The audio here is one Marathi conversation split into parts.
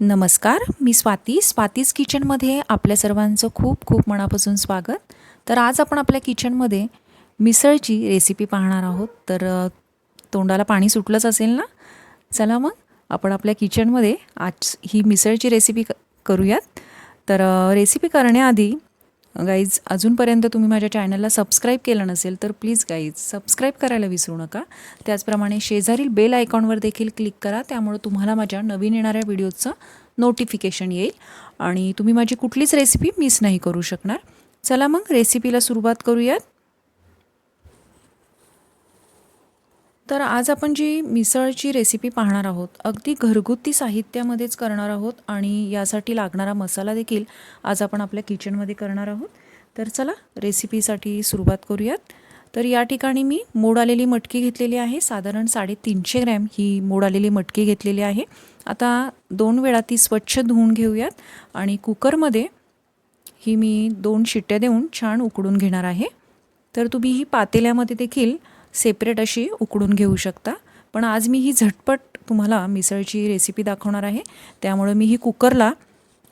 नमस्कार मी स्वाती. स्वातीज किचनमध्ये आपल्या सर्वांचं खूप खूप मनापासून स्वागत. तर आज आपण आपल्या किचनमध्ये मिसळची रेसिपी पाहणार आहोत. तर तोंडाला पाणी सुटलंच असेल ना? चला मग आपण आपल्या किचनमध्ये आज ही मिसळची रेसिपी क करूयात. तर रेसिपी करण्याआधी गाईज अजूनपर्यंत तुम्ही माझ्या चॅनलला सबस्क्राईब केलं नसेल तर प्लीज गाईज सबस्क्राईब करायला विसरू नका. त्याचप्रमाणे शेजारील बेल आयकॉनवर देखील क्लिक करा. त्यामुळे तुम्हाला माझ्या नवीन येणाऱ्या व्हिडिओचं नोटिफिकेशन येईल. आणि तुम्ही माझी कुठलीच रेसिपी मिस नाही करू शकणार. चला मग रेसिपीला सुरुवात करूयात. तर आज आपण जी मिसळची रेसिपी पाहणार आहोत अगदी घरगुती साहित्यामध्येच करणार आहोत आणि यासाठी लागणारा मसाला देखील आज आपण आपल्या किचनमध्ये करणार आहोत. तर चला रेसिपीसाठी सुरुवात करूयात. तर या ठिकाणी मी मोड आलेली मटकी घेतलेली आहे. साधारण साडेतीनशे ग्रॅम ही मोड आलेली मटकी घेतलेली आहे. आता दोन वेळा ती स्वच्छ धुवून घेऊयात आणि कुकरमध्ये ही मी दोन शिट्ट्या देऊन छान उकडून घेणार आहे. तर तुम्ही ही पातेल्यामध्ये देखील सेपरेट अशी उकडून घेऊ शकता. पण आज मी ही झटपट तुम्हाला मिसळची रेसिपी दाखवणार आहे. त्यामुळं मी ही कुकरला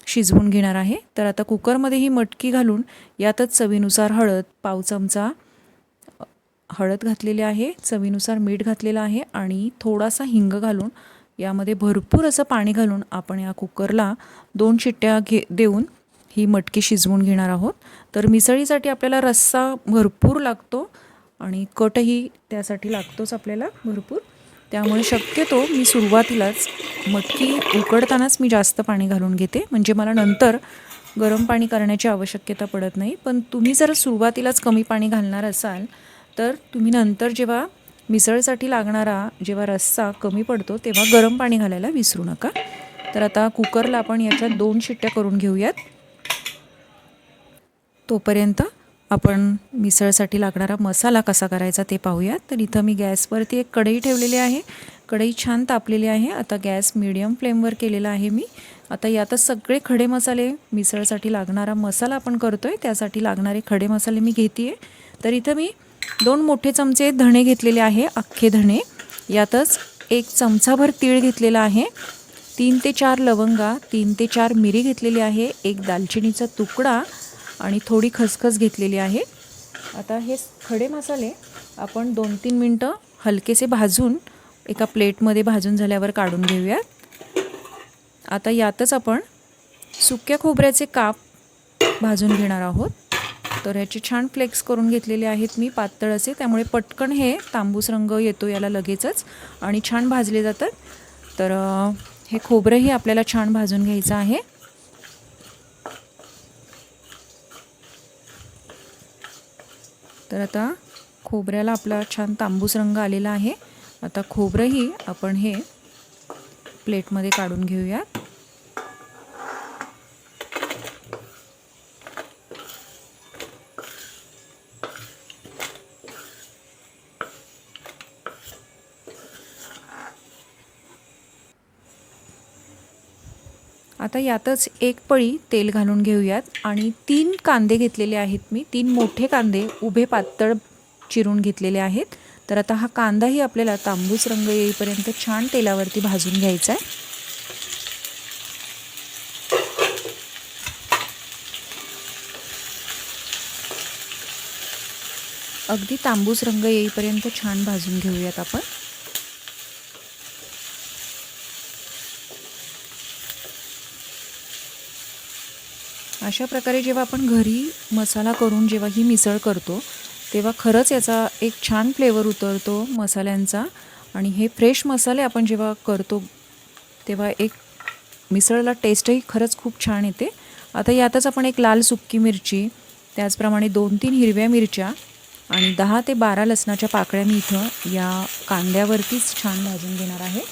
शिजवून घेणार आहे. तर आता कुकरमध्ये ही मटकी घालून यातच चवीनुसार हळद पाव चमचा हळद घातलेली आहे चवीनुसार मीठ घातलेलं आहे आणि थोडासा हिंग घालून यामध्ये भरपूर असं पाणी घालून आपण या कुकरला दोन शिट्ट्या घे देऊन ही मटकी शिजवून घेणार आहोत. तर मिसळीसाठी आपल्याला रस्सा भरपूर लागतो. आणि कटही त्यासाठी लागतोच आपल्याला भरपूर. त्यामुळे शक्यतो मी सुरुवातीलाच मटकी उकडतानाच मी जास्त पाणी घालून घेते. म्हणजे मला नंतर गरम पाणी करण्याची आवश्यकता पडत नाही. पण तुम्ही जर सुरुवातीलाच कमी पाणी घालणार असाल तर तुम्ही नंतर जेव्हा मिसळसाठी लागणारा जेव्हा रस्सा कमी पडतो तेव्हा गरम पाणी घालायला विसरू नका. तर आता कुकरला आपण याच्या दोन शिट्ट्या करून घेऊयात. तोपर्यंत आपण मिसळसाठी लागणारा मसाला कसा करायचा ते पाहूयात. तर इथं मी गॅसवरती एक कढई ठेवलेली आहे. कढई छान तापलेली आहे. आता गॅस मिडियम फ्लेमवर केलेला आहे मी. आता यातच सगळे खडे मसाले मिसळसाठी लागणारा मसाला आपण करतो आहे त्यासाठी लागणारे खडे मसाले मी घेते आहे तर इथं मी दोन मोठे चमचे धणे घेतलेले आहे अख्खे धणे. यातच एक चमचाभर तीळ घेतलेला आहे. तीन ते चार लवंगा तीन ते चार मिरी घेतलेली आहे. एक दालचिनीचा तुकडा आणि थोडी खसखस घेतलेली आहे. आता हे खडे मसाले आपण दोन तीन मिनटं हलकेसे भाजून एका प्लेटमध्ये भाजून झाल्यावर काढून घेऊयात. आता यातच आपण सुक्या खोबऱ्याचे काप भाजून घेणार आहोत. तर ह्याचे छान फ्लेक्स करून घेतलेले आहेत मी पातळ असे. त्यामुळे पटकन हे तांबूस रंग येतो याला लगेचच आणि छान भाजले जातात. तर हे खोबरंही आपल्याला छान भाजून घ्यायचं आहे. तर आता खोबऱ्याला आपला छान तांबूस रंग आलेला आहे. आता खोबरंही आपण हे प्लेटमध्ये काढून घेऊयात. आता यातच एक पळी तेल घालून घेऊयात. आणि तीन कांदे घेतलेले आहेत मी. तीन मोठे कांदे उभे पातळ चिरून घेतलेले आहेत. तर आता हा कांदाही आपल्याला तांबूस रंग येईपर्यंत छान तेलावरती भाजून घ्यायचा आहे. अगदी तांबूस रंग येईपर्यंत छान भाजून घेऊयात आपण. अशा प्रकारे जेव्हा आपण घरी मसाला करून जेव्हा ही मिसळ करतो तेव्हा खरंच याचा एक छान फ्लेवर उतरतो मसाल्यांचा. आणि हे फ्रेश मसाले आपण जेव्हा करतो तेव्हा एक मिसळला टेस्टही खरंच खूप छान येते. आता यातच आपण एक लाल सुक्की मिरची त्याचप्रमाणे दोन तीन हिरव्या मिरच्या आणि दहा ते बारा लसणाच्या पाकळ्या मी इथं या कांद्यावरतीच छान भाजून घेणार आहे.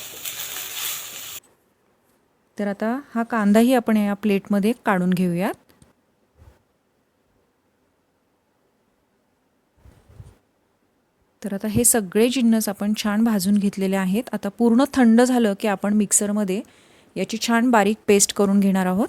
तर आता हा कांदाही आपण या प्लेटमध्ये काढून घेऊयात. तर आता हे सगळे जिन्नस आपण छान भाजून घेतलेले आहेत. आता पूर्ण थंड झालं की आपण मिक्सरमध्ये याची छान बारीक पेस्ट करून घेणार आहोत.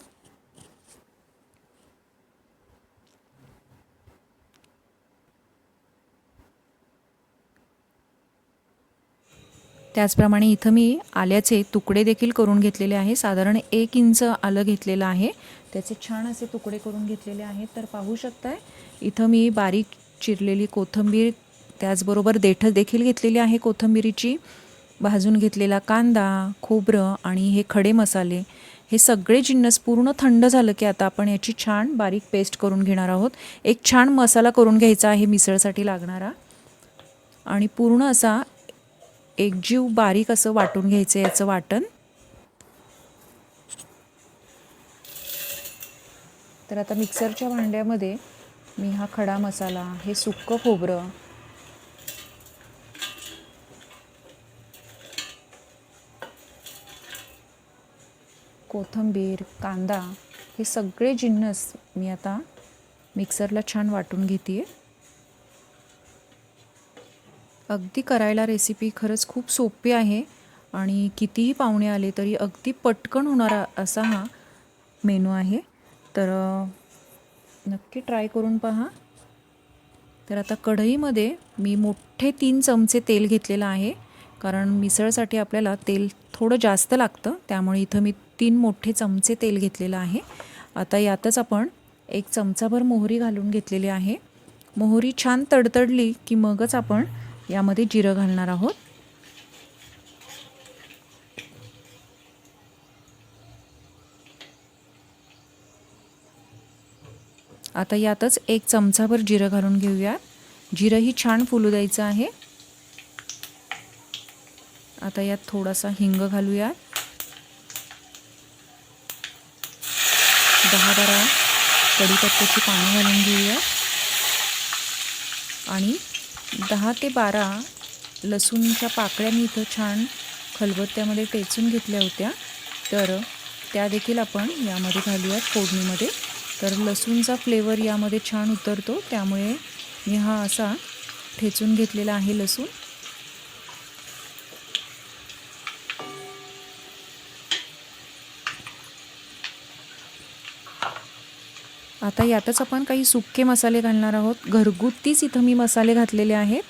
त्याचप्रमाणे इथं मी आल्याचे तुकडे देखील करून घेतलेले आहे. साधारण एक इंच आलं घेतलेलं आहे. त्याचे छान असे तुकडे करून घेतलेले आहेत. तर पाहू शकताय इथं मी बारीक चिरलेली कोथिंबीर त्याचबरोबर देठं देखील घेतलेली आहे कोथिंबिरीची. भाजून घेतलेला कांदा खोबरं आणि हे खडे मसाले. हे सगळे जिन्नस पूर्ण थंड झालं की आता आपण याची छान बारीक पेस्ट करून घेणार आहोत. एक छान मसाला करून घ्यायचा आहे मिसळसाठी लागणारा. आणि पूर्ण असा एकजीव बारीक असं वाटून घ्यायचं याचं वाटण. तर आता मिक्सरच्या भांड्यामध्ये मी हा खडा मसाला हे सुक्कं खोबरं कोथिंबीर कांदा हे सगळे जिन्नस मी आता मिक्सरला छान वाटून घेते अगदी करायला रेसिपी खरंच खूप सोपी आहे आणि कितीही पाहुणे आले तरी अगदी पटकन होणारा असा हा मेनू आहे. तर नक्की ट्राय करून पहा. तर आता कढईमध्ये मी मोठे तीन चमचे तेल घेतलेलं आहे. कारण मिसळसाठी आपल्याला तेल थोडं जास्त लागतं त्यामुळे इथं मी तीन मोठे चमचे तेल घेतलेलं आहे. आता यातच आपण एक चमचाभर मोहरी घालून घेतलेली आहे. मोहरी छान तडतडली की मगच आपण यामध्ये जिरं घालणार आहोत. आता यातच एक चमचाभर जिरं घालून घेऊयात जिरंही छान फुलू द्यायचं आहे. आता यात थोडासा हिंग घालूयात. दहा बारा कढीपत्त्याची पानं घालून घेऊयात. आणि दहा ते बारा लसूणच्या पाकळ्या मी इथं छान खलबत्त्यामध्ये टेचून घेतल्या होत्या. तर त्या देखील आपण यामध्ये घालूयात फोडणीमध्ये. तर लसूणचा फ्लेवर यामध्ये छान उतरतो त्यामुळे मी हा असा ठेचून घेतलेला आहे लसूण. आता यातच आपण काही सुके मसाले घालणार आहोत. घरगुतीच इथं मी मसाले घातलेले आहेत.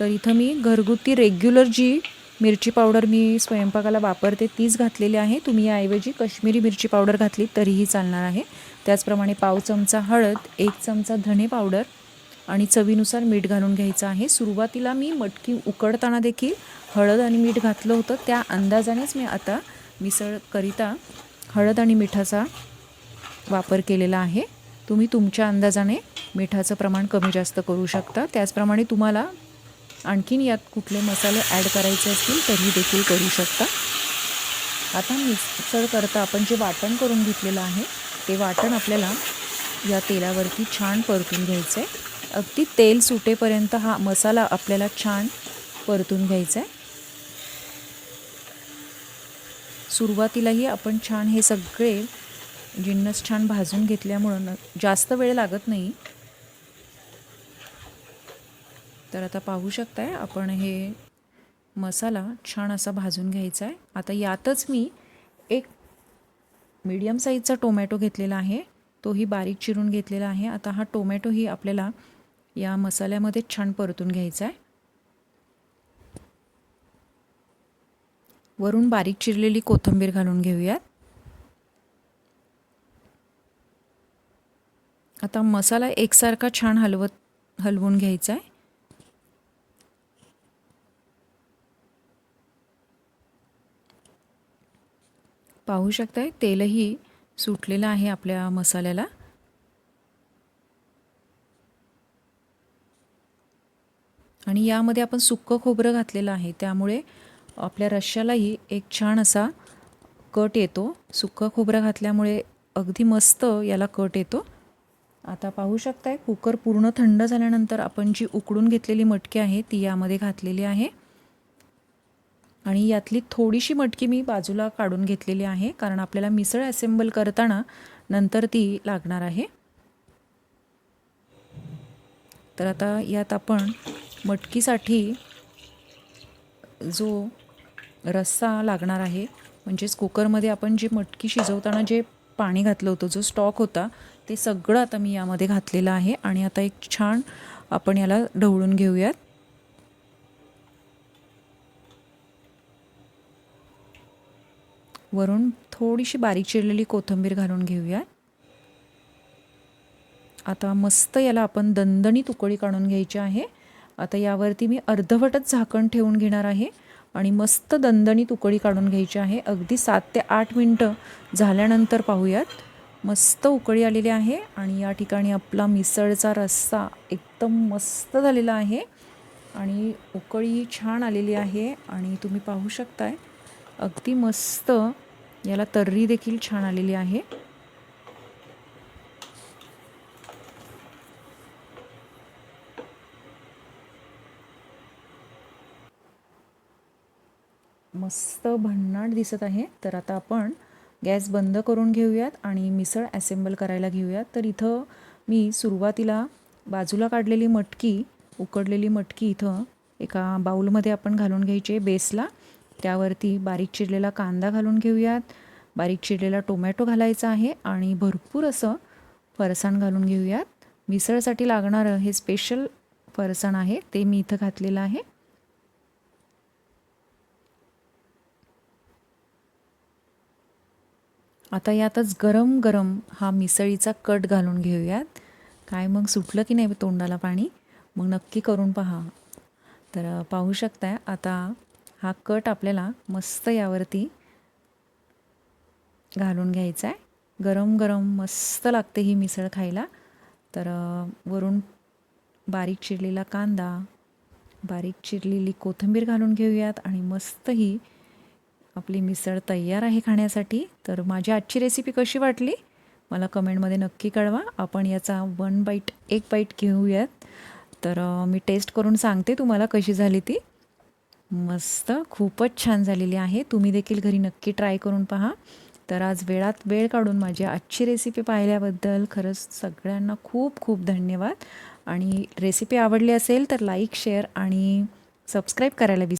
तर इथं मी घरगुती रेग्युलर जी मिरची पावडर मी स्वयंपाकाला वापरते तीच घातलेली आहे. तुम्ही याऐवजी कश्मीरी मिरची पावडर घातली तरीही चालणार आहे. त्याचप्रमाणे पाव चमचा हळद एक चमचा धणे पावडर आणि चवीनुसार मीठ घालून घ्यायचं आहे. सुरुवातीला मी मटकी उकडताना देखील हळद आणि मीठ घातलं होतं. त्या अंदाजानेच मी आता मिसळकरिता हळद आणि मिठाचा वापर केलेला आहे. तुम्ही तुमच्या अंदाजाने मिठाचं प्रमाण कमी जास्त करू शकता. त्याचप्रमाणे तुम्हाला आणखीन यात कुठले मसाले ॲड करायचे असतील तरी देखील करू शकता. आता मिक्सर करता आपण जे वाटण करून घेतलेलं आहे ते वाटण आपल्याला या तेलावरती छान परतून घ्यायचं आहे अगदी तेल सुटेपर्यंत हा मसाला आपल्याला छान परतून घ्यायचा आहे सुरुवातीलाही आपण छान हे सगळे जिन्नस छान भाजून घेतल्यामुळं जास्त वेळ लागत नाही. तर आता पाहू शकताय आपण हे मसाला छान असा भाजून घ्यायचा आहे आता यातच मी एक मीडियम साईजचा टोमॅटो घेतलेला आहे. तोही बारीक चिरून घेतलेला आहे. आता हा टोमॅटोही आपल्याला या मसाल्यामध्ये छान परतून घ्यायचा आहे वरून बारीक चिरलेली कोथिंबीर घालून घेऊयात. आता मसाला एकसारखा छान हलवत हलवून घ्यायचा आहे पाहू शकताय तेलही सुटलेलं आहे आपल्या मसाल्याला. आणि यामध्ये आपण सुक्कं खोबरं घातलेलं आहे त्यामुळे आपल्या रश्श्यालाही एक छान असा कट येतो. सुक्कं खोबरं घातल्यामुळे अगदी मस्त याला कट येतो. आता पाहू शकताय कुकर पूर्ण थंड झाल्यानंतर आपण जी उकडून घेतलेली मटकी आहे ती यामध्ये घातलेली आहे. आणि यातली थोडीशी मटकी मी बाजूला काढून घेतलेली आहे कारण आपल्याला मिसळ असेंबल करताना नंतर ती लागणार आहे. तर आता यात आपण मटकीसाठी जो रस्सा लागणार आहे म्हणजेच कुकरमध्ये आपण जे मटकी शिजवताना जे पाणी घातलं होतं जो स्टॉक होता ते सगळं आता मी यामध्ये घातलेलं आहे आणि आता एक छान आपण याला ढवळून घेऊयात. वरून थोडीशी बारीक चिरलेली कोथिंबीर घालून घेऊयात. आता मस्त याला आपण दणदणी तुकडी काढून घ्यायची आहे. आता यावरती मी अर्धवटच झाकण ठेवून घेणार आहे आणि मस्त दणदणी तुकडी काढून घ्यायची आहे. अगदी सात ते आठ मिनटं झाल्यानंतर पाहूयात. मस्त उकळी आलेली आहे आणि या ठिकाणी आपला मिसळचा रस्सा एकदम मस्त झालेला आहे आणि उकळी छान आलेली आहे आणि तुम्ही पाहू शकताय अगदी मस्त याला तर्री देखील छान आलेली आहे. मस्त भन्नाट दिसत आहे. तर आता आपण गॅस बंद करून घेऊयात आणि मिसळ ॲसेंबल करायला घेऊयात. तर इथं मी सुरुवातीला बाजूला काढलेली मटकी उकडलेली मटकी इथं एका बाऊलमध्ये आपण घालून घ्यायची बेसला. त्यावरती बारीक चिरलेला कांदा घालून घेऊयात. बारीक चिरलेला टोमॅटो घालायचा आहे आणि भरपूर असं फरसाण घालून घेऊयात. मिसळसाठी लागणारं हे स्पेशल फरसाण आहे ते मी इथं घातलेलं आहे. आता यातच गरम गरम हा मिसळीचा कट घालून घेऊयात. काय मग सुटलं की नाही तोंडाला पाणी? मग नक्की करून पहा. तर पाहू शकताय आता हा कट आपल्याला मस्त यावरती घालून घ्यायचा आहे गरम गरम मस्त लागते ही मिसळ खायला. तर वरून बारीक चिरलेला कांदा बारीक चिरलेली कोथिंबीर घालून घेऊयात आणि मस्त ही आपली मिसळ तयार आहे खाण्यासाठी. तर माझी आजची रेसिपी कशी वाटली? मला कमेंटमध्ये नक्की कळवा. आपण याचा वन बाईट एक बाईट घेऊयात. तर मी टेस्ट करून सांगते तुम्हाला कशी झाली ती. मस्त खूपच छान झालेली आहे. तुम्ही देखील घरी नक्की ट्राय करून पहा. तर आज वेळात वेळ काढून माझी आजची रेसिपी पाहिल्याबद्दल खरंच सगळ्यांना खूप खूप धन्यवाद. आणि रेसिपी आवडली असेल तर लाईक शेअर आणि सबस्क्राईब करायला विसरू